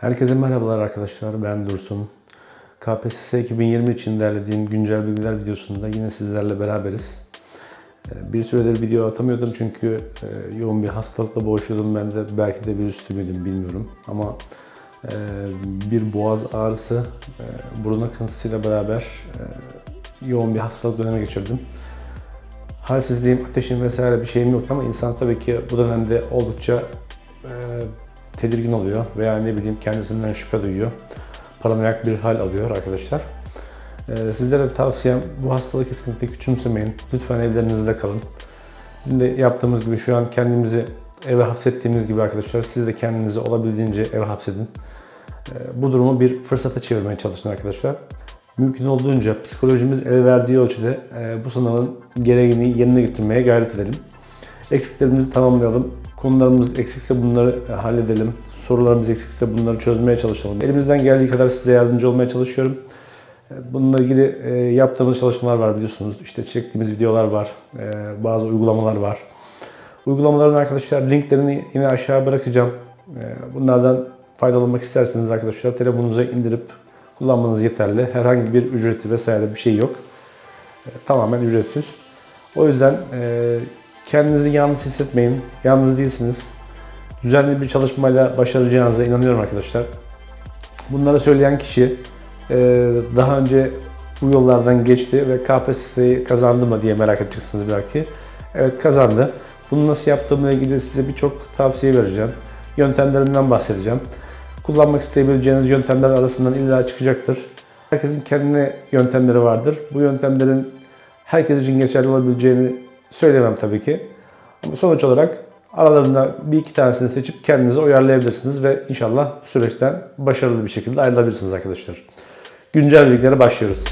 Herkese merhabalar arkadaşlar. Ben Dursun. KPSS 2020 için derlediğim güncel bilgiler videosunda yine sizlerle beraberiz. Ee, Bir süredir video atamıyordum çünkü e, yoğun bir hastalıkla boğuşuyordum. Ben de belki de virüslü müydüm bilmiyorum. Ama e, bir boğaz ağrısı, e, burun akıntısıyla beraber yoğun bir hastalık dönemi geçirdim. Halsizliğim, ateşim vesaire bir şeyim yoktu ama insan tabii ki bu dönemde oldukça tedirgin oluyor veya ne bileyim kendisinden şüphe duyuyor. Paranoyak bir hal alıyor arkadaşlar. Ee, sizlere de tavsiyem bu hastalığı kesinlikle küçümsemeyin. Lütfen evlerinizde kalın. Bizim de yaptığımız gibi şu an kendimizi eve hapsettiğimiz gibi arkadaşlar siz de kendinizi olabildiğince eve hapsedin. Ee, bu durumu bir fırsata çevirmeye çalışın arkadaşlar. Mümkün olduğunca psikolojimiz el verdiği ölçüde e, bu sınavın gereğini yerine getirmeye gayret edelim. Eksiklerimizi tamamlayalım. Konularımız eksikse bunları e, halledelim. Sorularımız eksikse bunları çözmeye çalışalım. Elimizden geldiği kadar size yardımcı olmaya çalışıyorum. E, Bununla ilgili e, yaptığımız çalışmalar var biliyorsunuz. İşte çektiğimiz videolar var. Bazı uygulamalar var. Uygulamaların arkadaşlar linklerini yine aşağı bırakacağım. Bunlardan faydalanmak isterseniz arkadaşlar telefonunuza indirip kullanmanız yeterli. Herhangi bir ücreti vesaire bir şey yok. Tamamen ücretsiz. O yüzden kendinizi yalnız hissetmeyin. Yalnız değilsiniz. Düzenli bir çalışmayla başaracağınıza inanıyorum arkadaşlar. Bunları söyleyen kişi e, daha önce bu yollardan geçti ve KPSS'yi kazandı mı diye merak edeceksiniz belki. Evet kazandı. Bunu nasıl yaptığımla ilgili size birçok tavsiye vereceğim. Yöntemlerinden bahsedeceğim. Kullanmak isteyebileceğiniz yöntemler arasından illa çıkacaktır. Herkesin kendine yöntemleri vardır. Bu yöntemlerin herkes için geçerli olabileceğini söylemem tabii ki. Ama sonuç olarak aralarından bir iki tanesini seçip kendinize uyarlayabilirsiniz ve inşallah süreçten başarılı bir şekilde ayrılabilirsiniz arkadaşlar. Güncel bilgilere başlıyoruz.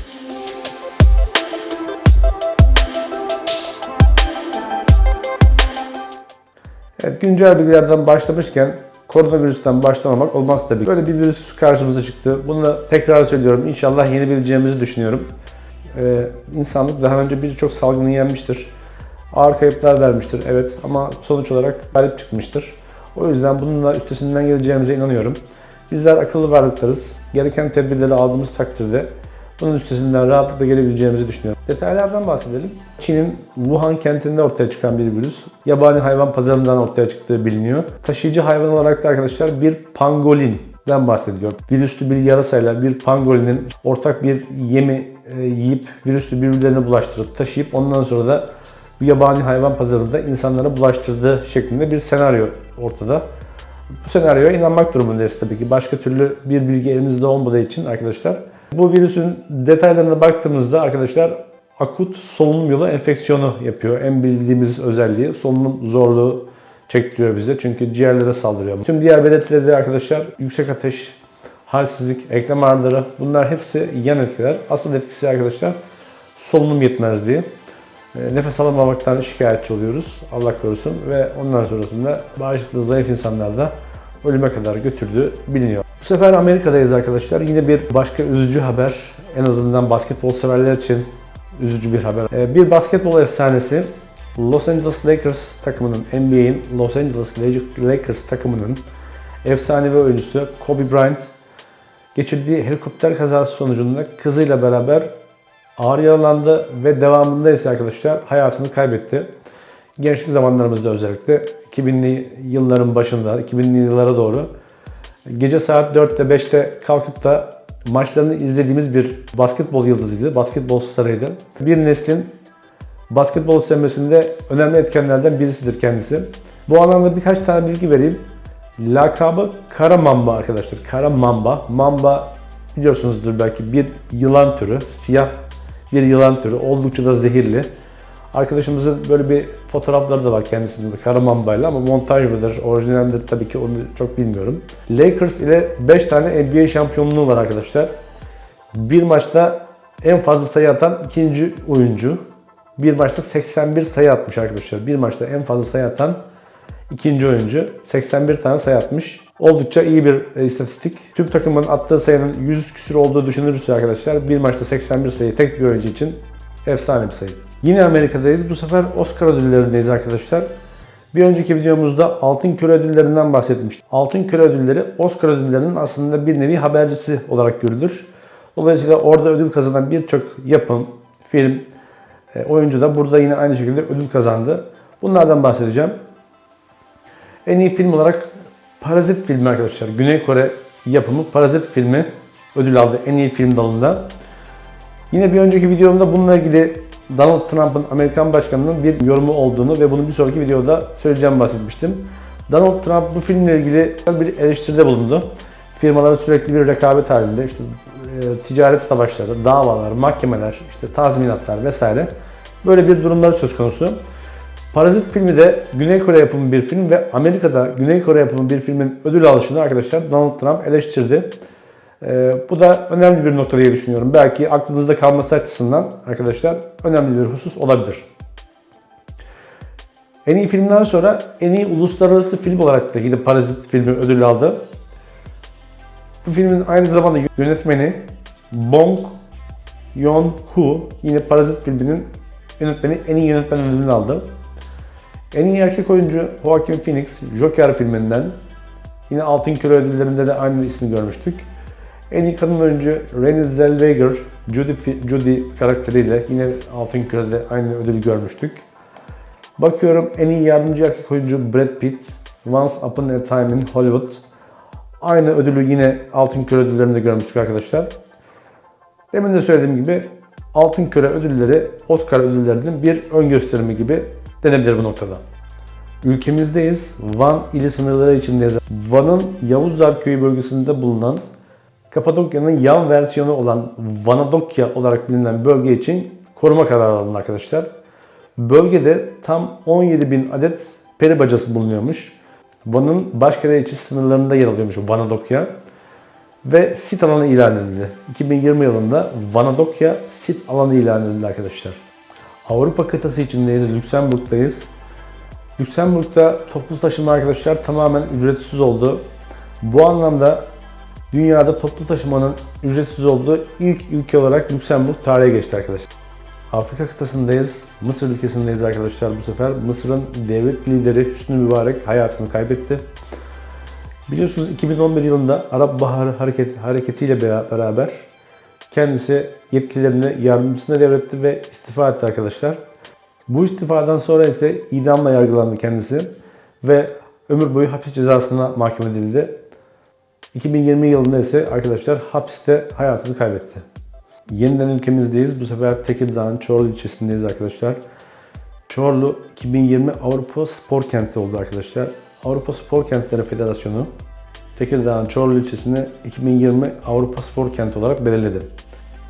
Evet, güncel bilgilerden başlamışken koronavirüsten başlamamak olmaz tabii. Böyle bir virüs karşımıza çıktı. Bunu da tekrar söylüyorum. İnşallah yenebileceğimizi düşünüyorum. Ee, insanlık daha önce birçok salgını yenmiştir. Ağır kayıplar vermiştir evet ama sonuç olarak galip çıkmıştır. O yüzden bununla üstesinden geleceğimize inanıyorum. Bizler akıllı varlıklarız. Gereken tedbirleri aldığımız takdirde bunun üstesinden rahatlıkla gelebileceğimizi düşünüyorum. Detaylardan bahsedelim. Çin'in Wuhan kentinde ortaya çıkan bir virüs. Yabani hayvan pazarından ortaya çıktığı biliniyor. Taşıyıcı hayvan olarak da arkadaşlar bir pangolinden bahsediliyor. Virüslü bir yarasayla bir pangolinin ortak bir yemi e, yiyip virüsü birbirlerine bulaştırıp taşıyıp ondan sonra da bu yabani hayvan pazarında insanlara bulaştırdığı şeklinde bir senaryo ortada. Bu senaryoya inanmak durumundayız tabii ki. Başka türlü bir bilgi elimizde olmadığı için arkadaşlar. Bu virüsün detaylarına baktığımızda arkadaşlar akut solunum yolu enfeksiyonu yapıyor. En bildiğimiz özelliği solunum zorluğu çektiriyor bize. Çünkü ciğerlere saldırıyor. Tüm diğer belirtileri de arkadaşlar yüksek ateş, halsizlik, eklem ağrıları bunlar hepsi yan etkiler. Asıl etkisi arkadaşlar solunum yetmezliği. E, Nefes alamamaktan şikayetçi oluyoruz. Allah korusun ve ondan sonrasında bağışıklığı zayıf insanlarda ölüme kadar götürdüğü biliniyor. Bu sefer Amerika'dayız arkadaşlar. Yine bir başka üzücü haber. En azından basketbol severler için üzücü bir haber. E, Bir basketbol efsanesi Los Angeles Lakers takımının, NBA'in Los Angeles Lakers takımının efsanevi oyuncusu Kobe Bryant geçirdiği helikopter kazası sonucunda kızıyla beraber ağır yaralandı ve devamında ise arkadaşlar hayatını kaybetti. Gençlik zamanlarımızda özellikle 2000'li yılların başında, 2000'li yıllara doğru gece saat 4'te 5'te kalkıp da maçlarını izlediğimiz bir basketbol yıldızıydı, basketbol starıydı. Bir neslin basketbol sevmesinde önemli etkenlerden birisidir kendisi. Bu anlamda birkaç tane bilgi vereyim. Lakabı Kara Mamba arkadaşlar. Kara Mamba. Mamba biliyorsunuzdur belki bir yılan türü. Siyah bir yılan türü. Oldukça da zehirli. Arkadaşımızın böyle bir fotoğrafları da var kendisinde Kara Mamba'yla ama montaj mıdır, orijinal midir tabii ki onu çok bilmiyorum. Lakers ile 5 tane NBA şampiyonluğu var arkadaşlar. Bir maçta en fazla sayı atan ikinci oyuncu. Bir maçta 81 sayı atmış arkadaşlar. Bir maçta en fazla sayı atan ikinci oyuncu. 81 tane sayı atmış. Oldukça iyi bir e, istatistik. Tüm takımın attığı sayının 100 küsür olduğu düşünülürse arkadaşlar bir maçta 81 sayı tek bir oyuncu için efsane bir sayı. Yine Amerika'dayız. Bu sefer Oscar ödüllerindeyiz arkadaşlar. Bir önceki videomuzda Altın Küre ödüllerinden bahsetmiştim. Altın Küre ödülleri Oscar ödüllerinin aslında bir nevi habercisi olarak görülür. Dolayısıyla orada ödül kazanan birçok yapım, film, e, oyuncu da burada yine aynı şekilde ödül kazandı. Bunlardan bahsedeceğim. En iyi film olarak Parazit filmi arkadaşlar. Güney Kore yapımı Parazit filmi ödül aldı en iyi film dalında. Yine bir önceki videomda bununla ilgili Donald Trump'ın Amerikan başkanının bir yorumu olduğunu ve bunu bir sonraki videoda söyleyeceğim bahsetmiştim. Donald Trump bu filmle ilgili bir eleştiride bulundu. Firmaların sürekli bir rekabet halinde işte e, ticaret savaşları, davalar, mahkemeler, işte tazminatlar vesaire böyle bir durumlar söz konusu. Parazit filmi de Güney Kore yapımı bir film ve Amerika'da Güney Kore yapımı bir filmin ödül alışını arkadaşlar Donald Trump eleştirdi. Ee, bu da önemli bir nokta diye düşünüyorum. Belki aklınızda kalması açısından arkadaşlar önemli bir husus olabilir. En iyi filmden sonra en iyi uluslararası film olarak da yine Parazit filmi ödül aldı. Bu filmin aynı zamanda yönetmeni Bong Joon-ho yine Parazit filminin yönetmeni en iyi yönetmen ödülünü aldı. En iyi erkek oyuncu Joaquin Phoenix Joker filminden. Yine Altın Küre ödüllerinde de aynı ismi görmüştük. En iyi kadın oyuncu Renée Zellweger, Judy, Judy karakteriyle yine Altın Küre'de aynı ödülü görmüştük. Bakıyorum en iyi yardımcı erkek oyuncu Brad Pitt, Once Upon a Time in Hollywood. Aynı ödülü yine Altın Küre ödüllerinde görmüştük arkadaşlar. Demin de söylediğim gibi Altın Küre ödülleri Oscar ödüllerinin bir ön gösterimi gibi denebilir bu noktada. Ülkemizdeyiz. Van ili sınırları içindeyiz. Van'ın Yavuzlar Köyü bölgesinde bulunan Kapadokya'nın yan versiyonu olan Vanadokya olarak bilinen bölge için koruma kararı alındı arkadaşlar. Bölgede tam 17 bin adet peri bacası bulunuyormuş. Van'ın başkale ilçesi sınırlarında yer alıyormuş Vanadokya. Ve sit alanı ilan edildi. 2020 yılında Vanadokya sit alanı ilan edildi arkadaşlar. Avrupa kıtası içindeyiz, Lüksemburg'dayız. Lüksemburg'da toplu taşıma arkadaşlar tamamen ücretsiz oldu. Bu anlamda dünyada toplu taşımanın ücretsiz olduğu ilk ülke olarak Lüksemburg tarihe geçti arkadaşlar. Afrika kıtasındayız, Mısır ülkesindeyiz arkadaşlar bu sefer. Mısır'ın devlet lideri Hüsnü Mübarek hayatını kaybetti. Biliyorsunuz 2011 yılında Arap Baharı hareket, hareketiyle beraber kendisi yetkilerini yardımcısına devretti ve istifa etti arkadaşlar. Bu istifadan sonra ise idamla yargılandı kendisi ve ömür boyu hapis cezasına mahkum edildi. 2020 yılında ise arkadaşlar hapiste hayatını kaybetti. Yeniden ülkemizdeyiz. Bu sefer Tekirdağ'ın Çorlu ilçesindeyiz arkadaşlar. Çorlu 2020 Avrupa Spor Kenti oldu arkadaşlar. Avrupa Spor Kentleri Federasyonu Tekirdağ'ın Çorlu ilçesini 2020 Avrupa Spor Kenti olarak belirledi.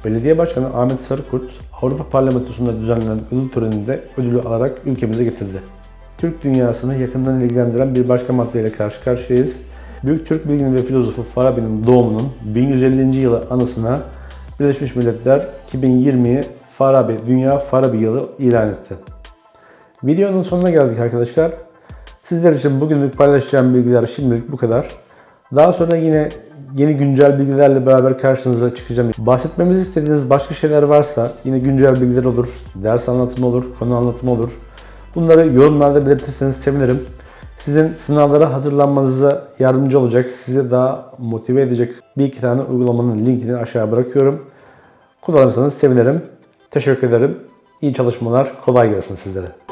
Belediye Başkanı Ahmet Sarıkurt, Avrupa Parlamentosu'nda düzenlenen ödül töreninde ödülü alarak ülkemize getirdi. Türk dünyasını yakından ilgilendiren bir başka maddeyle karşı karşıyayız. Büyük Türk bilgini ve filozofu Farabi'nin doğumunun 1150. yılı anısına Birleşmiş Milletler 2020'yi Farabi, Dünya Farabi Yılı ilan etti. Videonun sonuna geldik arkadaşlar. Sizler için bugünlük paylaşacağım bilgiler şimdilik bu kadar. Daha sonra yine yeni güncel bilgilerle beraber karşınıza çıkacağım. Bahsetmemizi istediğiniz başka şeyler varsa yine güncel bilgiler olur, ders anlatımı olur, konu anlatımı olur. Bunları yorumlarda belirtirseniz sevinirim. Sizin sınavlara hazırlanmanıza yardımcı olacak, size daha motive edecek bir iki tane uygulamanın linkini aşağı bırakıyorum. Kullanırsanız sevinirim. Teşekkür ederim. İyi çalışmalar, kolay gelsin sizlere.